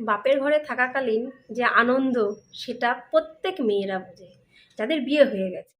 বাপের ঘরে থাকাকালীন যে আনন্দ সেটা প্রত্যেক মেয়েরা বোঝে। যাদের বিয়ে হয়ে গেছে।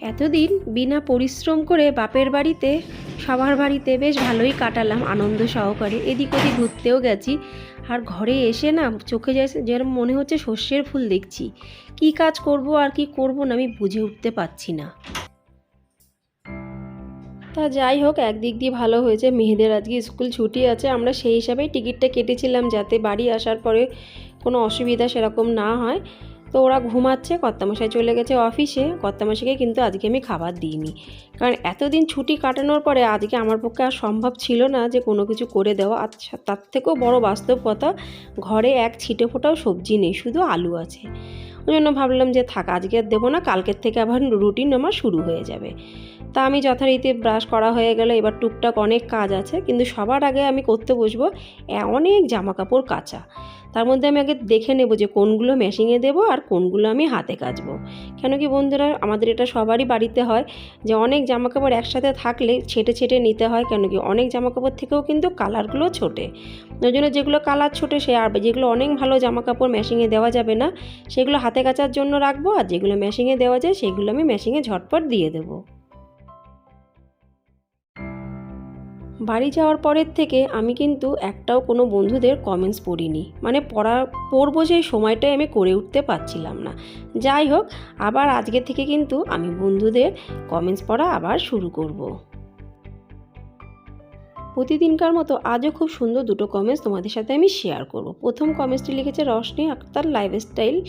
এতদিন বিনা পরিশ্রম করে বাপের বাড়িতে, সবার বাড়িতে বেশ ভালোই কাটালাম আনন্দ সহকারে। এদিক ওদিক ঘুরতেও গেছি। আর ঘরে এসে না চোখে যেরকম মনে হচ্ছে সর্ষের ফুল দেখছি। কি কাজ করব আর কি করব না আমি বুঝে উঠতে পারছি না। তা যাই হোক, একদিক দিয়ে ভালো হয়েছে। মেয়েদের আজকে স্কুল ছুটি আছে। আমরা সেই হিসাবেই টিকিটটা কেটেছিলাম যাতে বাড়ি আসার পরে কোনো অসুবিধা সেরকম না হয়। তো ওরা ঘুমাচ্ছে, কর্তামশাই চলে গেছে অফিসে। কর্তামশাইকে কিন্তু আজকে আমি খাবার দিইনি। কারণ এতদিন ছুটি কাটানোর পরে আজকে আমার পক্ষে আর সম্ভব ছিল না যে কোনো কিছু করে দেওয়া। আচ্ছা তার থেকেও বড় বাস্তব কথা ঘরে এক ছিটে ফোটাও সবজি নেই, শুধু আলু আছে। ওই জন্য ভাবলাম যে থাক, আজকে আর দেবো না, কালকের থেকে আবার রুটিন আমার শুরু হয়ে যাবে। তা আমি যথারীতি ব্রাশ করা হয়ে গেলে এবার টুকটাক অনেক কাজ আছে, কিন্তু সবার আগে আমি করতে বসবো অনেক জামা কাপড় কাচা। তার মধ্যে আমি আগে দেখে নেব যে কোনগুলো মেশিংয়ে দেবো আর কোনগুলো আমি হাতে কাচবো। কেন কি বন্ধুরা, আমাদের এটা সবারই বাড়িতে হয় যে অনেক জামা কাপড় একসাথে থাকলে ছেটে ছেটে নিতে হয়, কেন কি অনেক জামা কাপড় থেকেও কিন্তু কালারগুলো ছোটে। ওই জন্য যেগুলো কালার ছোটে সে আর যেগুলো অনেক ভালো জামা কাপড় মেশিংয়ে দেওয়া যাবে না, সেগুলো হাতে কাচার জন্য রাখব আর যেগুলো মেশিংয়ে দেওয়া যায় সেগুলো আমি মেশিংয়ে ঝটপট দিয়ে দেবো। বাড়ি যাওয়ার পরের থেকে আমি কিন্তু একটাও কোনো বন্ধুদের কমেন্টস পড়িনি মানে পড়া, পড়ব সেই সময়টাই আমি করে উঠতে পারছিলাম না যাই হোক, আবার আজকে থেকে কিন্তু আমি বন্ধুদের কমেন্টস পড়া আবার শুরু করব। প্রতিদিনকার মতো আজও খুব সুন্দর দুটো কমেন্টস তোমাদের সাথে আমি শেয়ার করব। প্রথম কমেন্টসটি লিখেছে রশনি আক্তার লাইফস্টাইল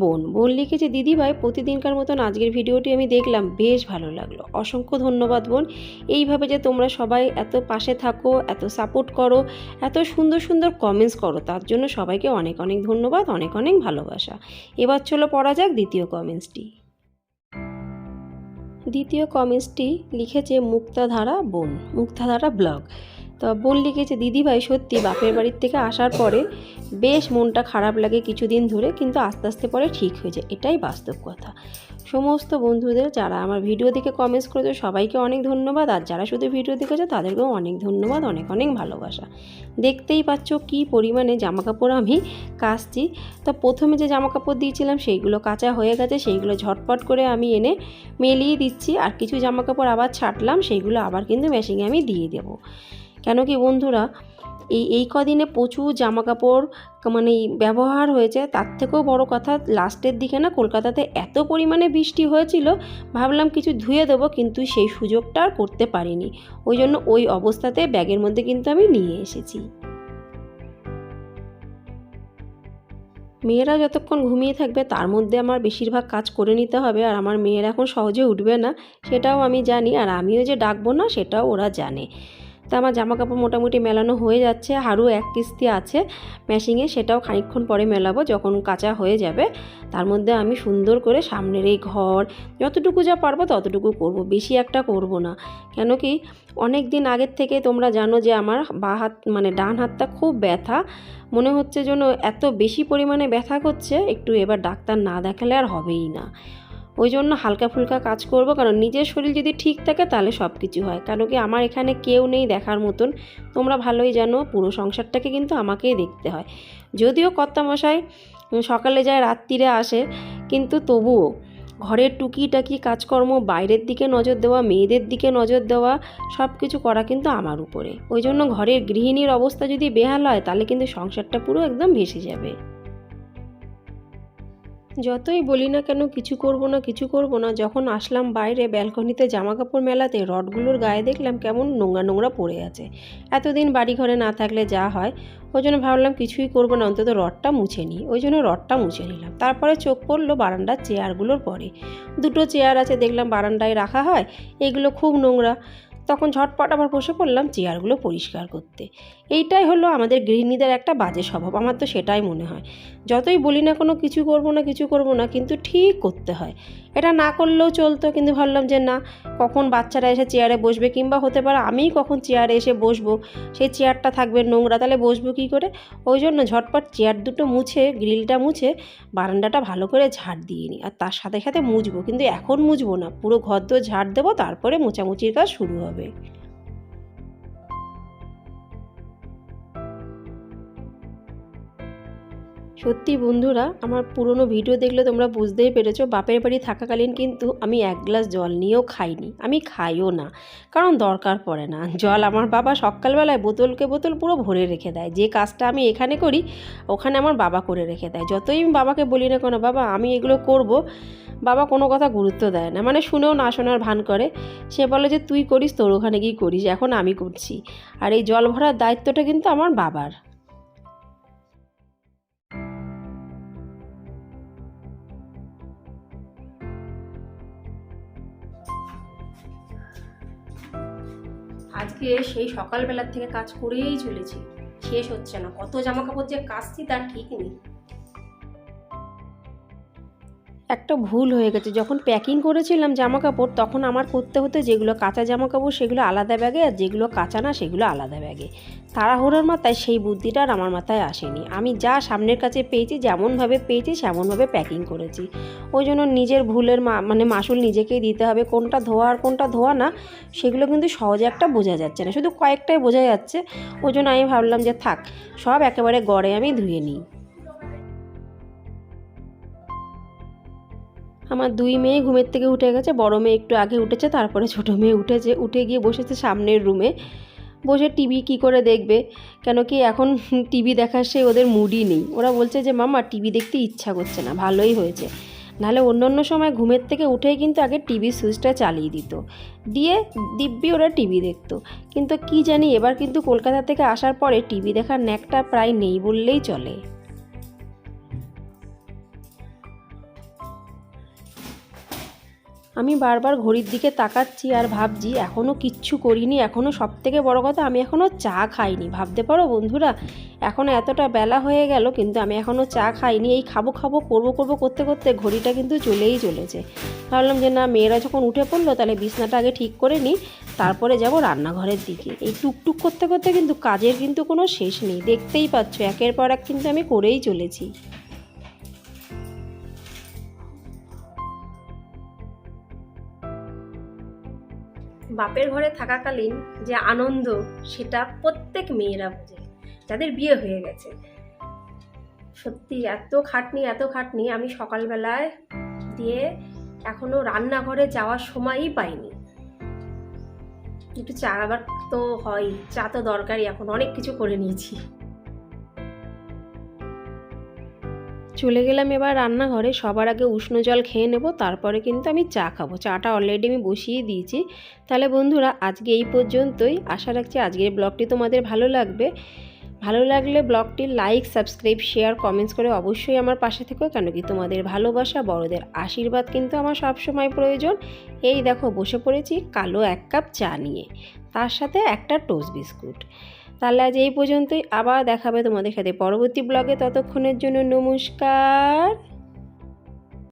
বোন। বোন লিখেছে দিদি ভাই প্রতিদিনকার মতন আজকের ভিডিওটি আমি দেখলাম, বেশ ভালো লাগল। অসংখ্য ধন্যবাদ বোন। এইভাবে যে তোমরা সবাই এত পাশে থাকো, এত সাপোর্ট করো, এত সুন্দর সুন্দর কমেন্টস করো, তার জন্য সবাইকে অনেক অনেক ধন্যবাদ, অনেক অনেক ভালোবাসা। এবার চলো পড়া যাক দ্বিতীয় কমেন্টসটি দ্বিতীয় কমেন্টসটি লিখেছে মুক্তাধারা বোন, মুক্তাধারা ব্লগ। তো বোন লিখেছে, দিদিভাই, সত্যি বাপের বাড়ির থেকে আসার পরে বেশ মনটা খারাপ লাগে কিছুদিন ধরে, কিন্তু আস্তে আস্তে পরে ঠিক হয়ে যায়। এটাই বাস্তব কথা। সমস্ত বন্ধুদের যারা আমার ভিডিও দেখে কমেন্টস করেছে, সবাইকে অনেক ধন্যবাদ। আর যারা শুধু ভিডিও দেখেছে, তাদেরকেও অনেক ধন্যবাদ, অনেক অনেক ভালোবাসা। দেখতেই পাচ্ছ কি পরিমাণে জামাকাপড় আমি কাচছি। তো প্রথমে যে জামাকাপড় দিয়েছিলাম, সেইগুলো কাঁচা হয়ে গেছে, সেইগুলো ঝটপট করে আমি এনে মেলিয়ে দিচ্ছি। আর কিছু জামাকাপড় আবার ছাটলাম, সেইগুলো আবার কিন্তু মেশিনে আমি দিয়ে দেবো। কেন কি বন্ধুরা এই এই কদিনে প্রচুর জামা কাপড় মানে ব্যবহার হয়েছে। তার থেকেও বড় কথা, লাস্টের দিকে না কলকাতাতে এত পরিমাণে বৃষ্টি হয়েছিল, ভাবলাম কিছু ধুয়ে দেবো, কিন্তু সেই সুযোগটা আর করতে পারিনি। ওই জন্য ওই অবস্থাতে ব্যাগের মধ্যে কিন্তু আমি নিয়ে এসেছি। মেয়েরা যতক্ষণ ঘুমিয়ে থাকবে, তার মধ্যে আমার বেশিরভাগ কাজ করে নিতে হবে, আর আমার মেয়েরা এখন সহজে উঠবে না, সেটাও আমি জানি, আর আমিও যে ডাকবো না, সেটাও ওরা জানে। তা আমার জামা কাপড় মোটামুটি মেলানো হয়ে যাচ্ছে, আরও এক কিস্তি আছে। মেশিংয়ে সেটাও খানিকক্ষণ পরে মেলাবো, যখন কাঁচা হয়ে যাবে। তার মধ্যে আমি সুন্দর করে সামনের এই ঘর, যতটুকু যা পারব ততটুকু করব, বেশি একটা করব না। কেন কি, অনেক দিন আগের থেকে তোমরা জানো যে আমার বা হাত মানে ডান হাতটা খুব ব্যথা। মনে হচ্ছে যেন এত বেশি পরিমাণে ব্যথা করছে, একটু এবার ডাক্তার না দেখালে আর হবেই না। ওই জন্য হালকা ফুলকা কাজ করব, কারণ নিজের শরীর যদি ঠিক থাকে তাহলে সব কিছু হয়। কারণ কি আমার এখানে কেউ নেই দেখার মতন। তোমরা ভালোই জানো, পুরো সংসারটাকে কিন্তু আমাকেই দেখতে হয়। যদিও কর্তামশাই সকালে যায় রাত্রিরে আসে, কিন্তু তবুও ঘরের টুকিটাকি কাজকর্ম, বাইরের দিকে নজর দেওয়া, মেয়েদের দিকে নজর দেওয়া, সব কিছু করা কিন্তু আমার উপরে। ওই জন্য ঘরের গৃহিণীর অবস্থা যদি বেহাল হয়, তাহলে কিন্তু সংসারটা পুরো একদম ভেসে যাবে। যতই বলি না কেন, কিছু করব না, কিছু করব না, যখন আসলাম বাইরে ব্যালকনিতে জামা কাপড় মেলাতে, রডগুলোর গায়ে দেখলাম কেমন নোংরা নোংরা পড়ে আছে। এতদিন বাড়ি ঘরে না থাকলে যা হয়, ওই জন্য ভাবলাম কিছুই করব না, অন্তত রডটা মুছে নিই। ওই জন্য রডটা মুছে নিলাম। তারপরে চোখ পড়ল বারান্দার চেয়ারগুলোর পরে। দুটো চেয়ার আছে, দেখলাম বারান্দায় রাখা হয়, এগুলো খুব নোংরা। তখন ঝটপট আবার বসে পড়লাম চেয়ারগুলো পরিষ্কার করতে। এইটাই হলো আমাদের গৃহিণীদের একটা বাজে স্বভাব, আমার তো সেটাই মনে হয়। যতই বলি না কোনো কিছু করব না, কিছু করব না, কিন্তু ঠিক করতে হয়। এটা না করলেও চলতো, কিন্তু ভাবলাম যে না, কখন বাচ্চারা এসে চেয়ারে বসবে কিংবা হতে পারে আমিই কখন চেয়ারে এসে বসবো, সেই চেয়ারটা থাকবে নোংরা, তাহলে বসবো কী করে? ওই জন্য ঝটপট চেয়ার দুটো মুছে, গ্রিলটা মুছে, বারান্দাটা ভালো করে ঝাড় দিয়ে নিই। আর তার সাথে সাথে মুছবো, কিন্তু এখন মুছবো না, পুরো ঘর দোর ঝাড় দেবো, তারপরে মোছামুচির কাজ শুরু হবে। way. সত্যি বন্ধুরা, আমার পুরনো ভিডিও দেখলে তোমরা বুঝতেই পেরেছ, বাপের বাড়ি থাকাকালীন কিন্তু আমি এক গ্লাস জল নিয়েও খাইনি। আমি খাইও না, কারণ দরকার পড়ে না। জল আমার বাবা সকালবেলায় বোতলকে বোতল পুরো ভরে রেখে দেয়। যে কাজটা আমি এখানে করি, ওখানে আমার বাবা করে রেখে দেয়। যতই আমি বাবাকে বলি না কেন, বাবা, আমি এগুলো করব। বাবা কোনো কথা গুরুত্ব দেয় না। মানে শুনেও না শোনার ভান করে। সে বলে যে, তুই করিস, তোর ওখানে গিয়ে করিস। এখন আমি করছি। আর এই জল ভরার দায়িত্বটা কিন্তু আমার বাবার। আজকে সেই সকালবেলার থেকে কাজ করেই চলেছি। শেষ হচ্ছে না। কত জামা কাপড় যে কাচছি তার ঠিক নেই। একটা ভুল হয়ে গেছে। যখন প্যাকিং করেছিলাম জামা কাপড় তখন আমার করতে হতে যেগুলো কাঁচা জামা কাপড় সেগুলো আলাদা ব্যাগে, আর যেগুলো কাঁচা না, সেগুলো আলাদা ব্যাগে। তাড়াহুড়োর মাথায় সেই বুদ্ধিটা আর আমার মাথায় আসেনি। আমি যা সামনের কাছে পেয়েছি, যেমনভাবে পেয়েছি, সেমনভাবে প্যাকিং করেছি। ওই জন্য নিজের ভুলের মানে মাসুল নিজেকেই দিতে হবে। কোনটা ধোয়া আর কোনটা ধোয়া না, সেগুলো কিন্তু সহজে একটা বোঝা যাচ্ছে না। শুধু কয়েকটাই বোঝা যাচ্ছে। ওই জন্য আমি ভাবলাম যে থাক, সব একেবারে গড়ে আমি ধুয়ে নিই। আমার দুই মেয়ে ঘুমের থেকে উঠে গেছে, বড় মেয়ে একটু আগে উঠেছে, তারপরে ছোট মেয়ে উঠেছে, উঠে গিয়ে বসেছে সামনের রুমে বসে টিভি কি করে দেখবে? কেন কি এখন টিভি দেখার সেই ওদের মুডই নেই। ওরা বলছে যে মামা টিভি দেখতে ইচ্ছা করছে না, ভালোই হয়েছে। নাহলে অন্য অন্য সময় ঘুমের থেকে উঠেই কিন্তু আগে টিভি সুইচটা চালিয়ে দিত। দিয়ে দিব্যি ওরা টিভি দেখতো। কিন্তু কি জানি, এবার কিন্তু কলকাতা থেকে আসার পরে টিভি দেখার ন্যাকটা প্রায় নেই বললেই চলে। আমি বারবার ঘড়ির দিকে তাকাচ্ছি আর ভাবছি এখনও কিচ্ছু করিনি এখনও সব থেকে বড়ো কথা আমি এখনও চা খাইনি। ভাবতে পারো বন্ধুরা, এখন এতটা বেলা হয়ে গেল, কিন্তু আমি এখনও চা খাইনি। এই খাব খাব, করব করব, করতে করতে ঘড়িটা কিন্তু চলেই চলেছে। ভাবলাম যে না, মেয়েরা যখন উঠে পড়ল, তাহলে বিছনাটা আগে ঠিক করে নিই, তারপরে যাব রান্নাঘরের দিকে। এই টুকটুক করতে করতে কিন্তু কাজের কিন্তু কোনো শেষ নেই। দেখতেই পাচ্ছ, একের পর এক কিন্তু আমি করেই চলেছি। বাপের ঘরে থাকাকালীন যে আনন্দ, সেটা প্রত্যেক মেয়েরা বোঝে, যাদের বিয়ে হয়ে গেছে। সত্যি এত খাটনি এত খাটনি আমি সকালবেলায় দিয়ে এখনও রান্নাঘরে যাওয়ার সময়ই পাইনি। একটু চা, আবার তো হয়, চা তো দরকারই, এখন অনেক কিছু করে নিয়েছি। চলে গেলাম এবার রান্নাঘরে। সবার আগে উষ্ণ জল খেয়ে নেব, তারপরে কিন্তু আমি চা খাব। চাটা অলরেডি আমি বসিয়ে দিয়েছি। তাহলে বন্ধুরা, আজকে এই পর্যন্তই। আশা রাখছি আজকের ব্লগটি তোমাদের ভালো লাগবে। ভালো লাগলে ব্লগটি লাইক সাবস্ক্রাইব শেয়ার কমেন্টস করে অবশ্যই আমার পাশে থেকো কেন কি তোমাদের ভালোবাসা, বড়দের আশীর্বাদ কিন্তু আমার সবসময় প্রয়োজন। এই দেখো, বসে পড়েছি কালো এক কাপ চা নিয়ে। তার সাথে একটা টোস্ট বিস্কুট তাহলে আজ এই পর্যন্তই। আবার দেখাবে তোমাদের সাথে পরবর্তী ব্লগে। ততক্ষণের জন্য নমস্কার।